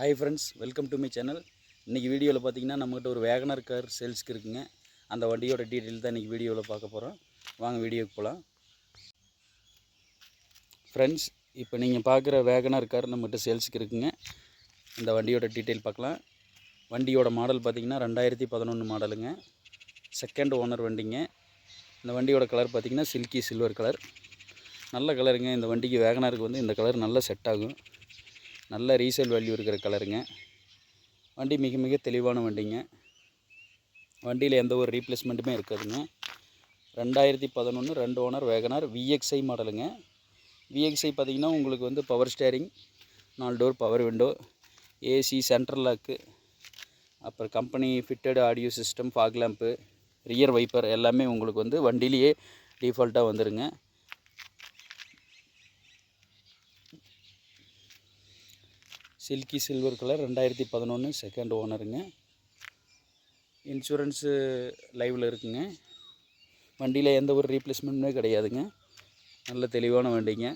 Hi friends welcome to my channel இன்றைக்கி வீடியோவில் பார்த்தீங்கன்னா நம்மகிட்ட ஒரு வேகனர் கார் சேல்ஸ்க்கு இருக்குங்க. அந்த வண்டியோட டீட்டெயில் தான் இன்றைக்கி வீடியோவில் பார்க்க போகிறோம் வாங்க வீடியோக்கு போகலாம் ஃப்ரெண்ட்ஸ் இப்போ நீங்கள் பார்க்குற வேகனர் கார் நம்மகிட்ட சேல்ஸ்க்கு இருக்குங்க. இந்த வண்டியோட டீட்டெயில் பார்க்கலாம். வண்டியோட மாடல் பார்த்தீங்கன்னா ரெண்டாயிரத்தி பதினொன்று மாடலுங்க செகண்ட் ஓனர் வண்டிங்க. இந்த வண்டியோட கலர் பார்த்தீங்கன்னா சில்கி சில்வர் கலர் நல்ல கலருங்க இந்த வண்டிக்கு வேகனாருக்கு வந்து இந்த கலர் நல்லா செட் ஆகும். நல்ல ரீசேல் வேல்யூ இருக்கிற கலருங்க வண்டி மிக மிக தெளிவான வண்டிங்க. வண்டியில் எந்த ஒரு ரீப்ளேஸ்மெண்ட்டுமே இருக்காதுங்க. ரெண்டாயிரத்தி பதினொன்று ரெண்டு ஓனர் வேகனார் விஎக்ஸ்ஐ மாடலுங்க விஎக்ஸ்ஐ பார்த்திங்கன்னா உங்களுக்கு வந்து பவர் ஸ்டேரிங் நாலு door power window AC central lock அப்புறம் company fitted audio system fog lamp rear wiper எல்லாமே உங்களுக்கு வந்து வண்டியிலேயே டிஃபால்ட்டாக வந்துடுங்க சில்கி சில்வர் கலர் ரெண்டாயிரத்தி பதினொன்று செகண்ட் ஓனருங்க இன்சூரன்ஸு லைவில் இருக்குங்க. வண்டியில் எந்த ஒரு ரீப்ளேஸ்மெண்ட்டுமே கிடையாதுங்க. நல்ல தெளிவான வண்டிங்க.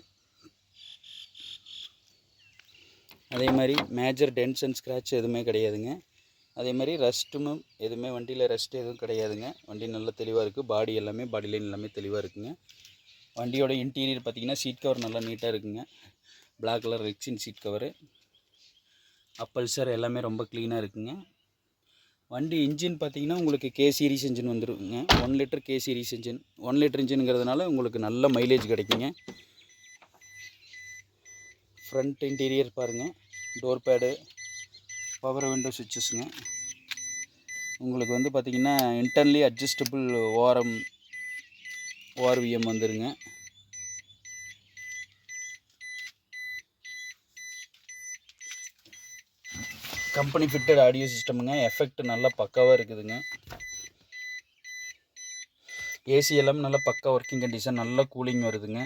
அதே மாதிரி மேஜர் டென்ஸ் அண்ட் ஸ்க்ராட்ச் எதுவுமே கிடையாதுங்க. அதே மாதிரி ரெஸ்ட்டும் எதுவுமே வண்டியில் ரெஸ்ட் எதுவும் கிடையாதுங்க. வண்டி நல்ல தெளிவாக இருக்குது பாடி எல்லாமே பாடி லைன் எல்லாமே தெளிவாக இருக்குங்க. வண்டியோட இன்டீரியர் பார்த்திங்கன்னா சீட் கவர் நல்லா நீட்டாக இருக்குங்க. Black colour rexine seat cover upholster எல்லாமே ரொம்ப க்ளீனாக இருக்குங்க. வண்டி இன்ஜின் பார்த்தீங்கன்னா உங்களுக்கு K series engine வந்துருக்குங்க. One litre K series engine one litre இன்ஜினுங்கிறதுனால உங்களுக்கு நல்ல மைலேஜ் கிடைக்குங்க. ஃப்ரண்ட் இன்டீரியர் பாருங்கள் டோர் பேடு பவர் விண்டோ சுவிச்சஸ்ங்க உங்களுக்கு வந்து பார்த்திங்கன்னா இன்டர்ன்லி அட்ஜஸ்டபிள் ஓரம் ஓஆர்விஎம் வந்துருங்க. கம்பெனி ஃபிட்டட் ஆடியோ சிஸ்டமுங்க எஃபெக்ட் நல்லா பக்காவாக இருக்குதுங்க. ஏசி எல்லாம் நல்லா பக்கா ஒர்க்கிங் கண்டிஷன் நல்லா கூலிங் வருதுங்க.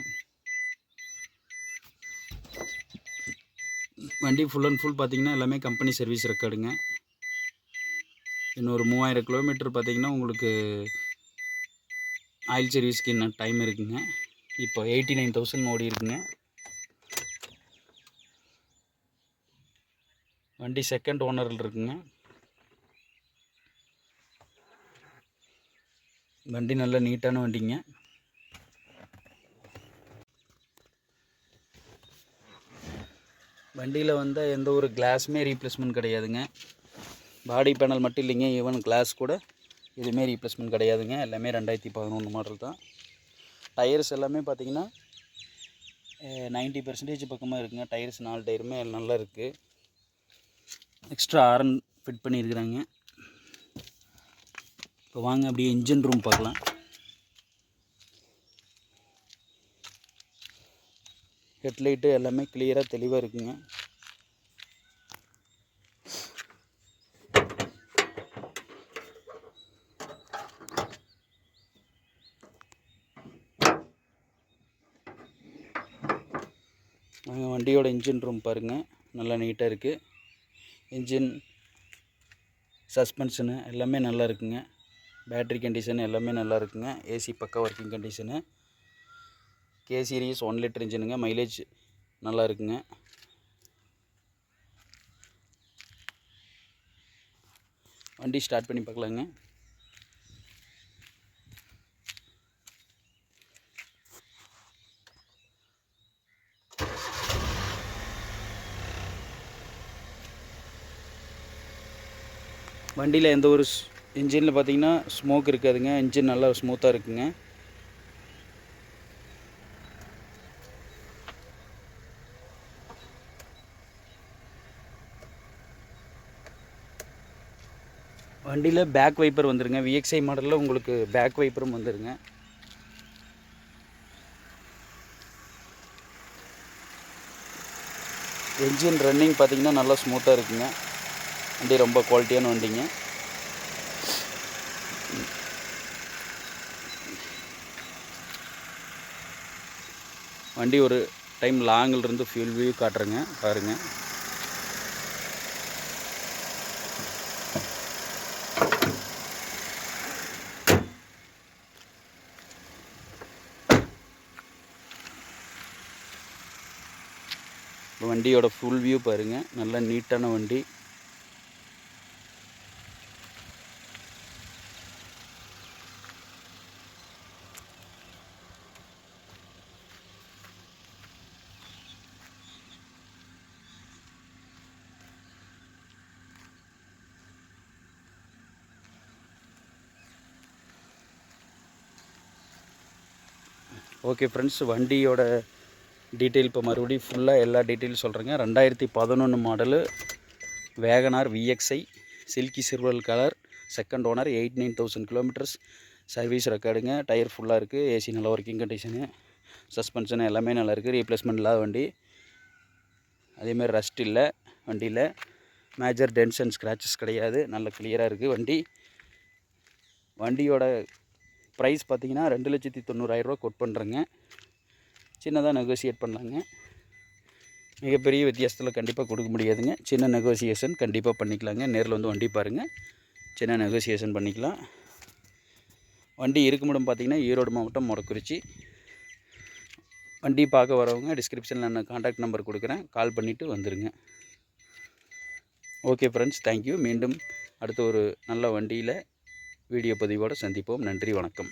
வண்டி ஃபுல் அண்ட் ஃபுல் பார்த்தீங்கன்னா எல்லாமே கம்பெனி சர்வீஸ் ரெக்கார்டுங்க இன்னொரு மூவாயிரம் கிலோமீட்டர் பார்த்தீங்கன்னா உங்களுக்கு ஆயில் சர்வீஸ்க்கு இன்னும் டைம் இருக்குங்க. இப்போ எயிட்டி நைன் தௌசண்ட் ஓடி இருக்குங்க. வண்டி செகண்ட் ஓனரில் இருக்குங்க. வண்டி நல்ல நீட்டான வண்டிங்க. வண்டியில் வந்து எந்த ஒரு கிளாஸுமே ரீப்ளேஸ்மெண்ட் கிடையாதுங்க. பாடி பேனல் மட்டும் இல்லைங்க ஈவன் கிளாஸ் கூட எதுவுமே ரீப்ளேஸ்மெண்ட் கிடையாதுங்க. எல்லாமே ரெண்டாயிரத்தி பதினொன்று மாடல் தான். டயர்ஸ் எல்லாமே பார்த்தீங்கன்னா நைன்ட்டி பர்சன்டேஜ் பக்கமாக இருக்குங்க. டயர்ஸ் நாலு டயருமே நல்லா இருக்குது எக்ஸ்ட்ரா ஆரன் ஃபிட் பண்ணியிருக்கிறாங்க. இப்போ வாங்க அப்படியே இன்ஜின் ரூம் பார்க்கலாம். ஹெட்லைட்டு எல்லாமே கிளியராக தெளிவாக இருக்குங்க. வாங்க வண்டியோட இன்ஜின் ரூம் பாருங்கள் நல்லா நீட்டாக இருக்குது இன்ஜின் சஸ்பென்ஷனு எல்லாமே நல்லா இருக்குங்க. பேட்ரி கண்டிஷன் எல்லாமே நல்லா இருக்குங்க. ஏசி பக்கா working condition K series one litre இன்ஜினுங்க. Mileage நல்லா இருக்குங்க. வண்டி ஸ்டார்ட் பண்ணி பார்க்கலாங்க. வண்டியில் எந்த ஒரு இன்ஜினில் பார்த்தீங்கன்னா ஸ்மோக் இருக்காதுங்க. இன்ஜின் நல்லா ஸ்மூத்தாக இருக்குங்க. வண்டியில் பேக் வைப்பர் வந்துருங்க. விஎக்ஸ்ஐ மாடலில் உங்களுக்கு பேக் வைப்பரும் வந்துருங்க. என்ஜின் ரன்னிங் பார்த்தீங்கன்னா நல்லா ஸ்மூத்தாக இருக்குங்க. வண்டி ரொம்ப குவாலிட்டியான வண்டிங்க வண்டி ஒரு டைம் லாங்கில் இருந்து ஃபியூல் வியூ காட்டுறேங்க பாருங்கள் வண்டியோட ஃபுல் வியூ பாருங்கள் நல்ல நீட்டான வண்டி. ஓகே ஃப்ரெண்ட்ஸ் வண்டியோட டீட்டெயில் இப்போ மறுபடியும் ஃபுல்லாக எல்லா டீட்டெயிலும் சொல்கிறேங்க ரெண்டாயிரத்தி பதினொன்று model Wagon R VXI silky silver colour second owner eight nine thousand kilometres service ரெக்கார்டுங்க tyre ஃபுல்லாக இருக்குது ஏசி நல்லா ஒர்க்கிங் கண்டிஷனு சஸ்பென்ஷன் எல்லாமே நல்லா இருக்குது ரீப்ளேஸ்மெண்ட் இல்லாத வண்டி. அதேமாதிரி ரஸ்ட் இல்லை வண்டியில். மேஜர் டென்ஸ் அண்ட் ஸ்க்ராச்சஸ் கிடையாது. நல்ல கிளியராக இருக்குது வண்டி. வண்டியோட ப்ரைஸ் பார்த்தீங்கன்னா ரெண்டு லட்சத்தி தொண்ணூறாயிரரூவா கொட் பண்ணுறேங்க சின்னதாக நெகோசியேட் பண்ணலாங்க. மிகப்பெரிய வித்தியாசத்தில் கண்டிப்பாக கொடுக்க முடியாதுங்க. சின்ன நெகோசியேஷன் கண்டிப்பாக பண்ணிக்கலாங்க. நேரில் வந்து வண்டி பாருங்கள் சின்ன நெகோசியேஷன் பண்ணிக்கலாம். வண்டி இருக்குமிடம் பார்த்திங்கன்னா ஈரோடு மாவட்டம் முறக்குறிச்சி வண்டி பார்க்க வரவங்க டிஸ்கிரிப்ஷனில் நான் காண்டாக்ட் நம்பர் கொடுக்குறேன். கால் பண்ணிவிட்டு வந்துடுங்க ஓகே ஃப்ரெண்ட்ஸ் தேங்க்யூ மீண்டும் அடுத்த ஒரு நல்ல வண்டியில் வீடியோ பதிவோடு சந்திப்போம். நன்றி வணக்கம்.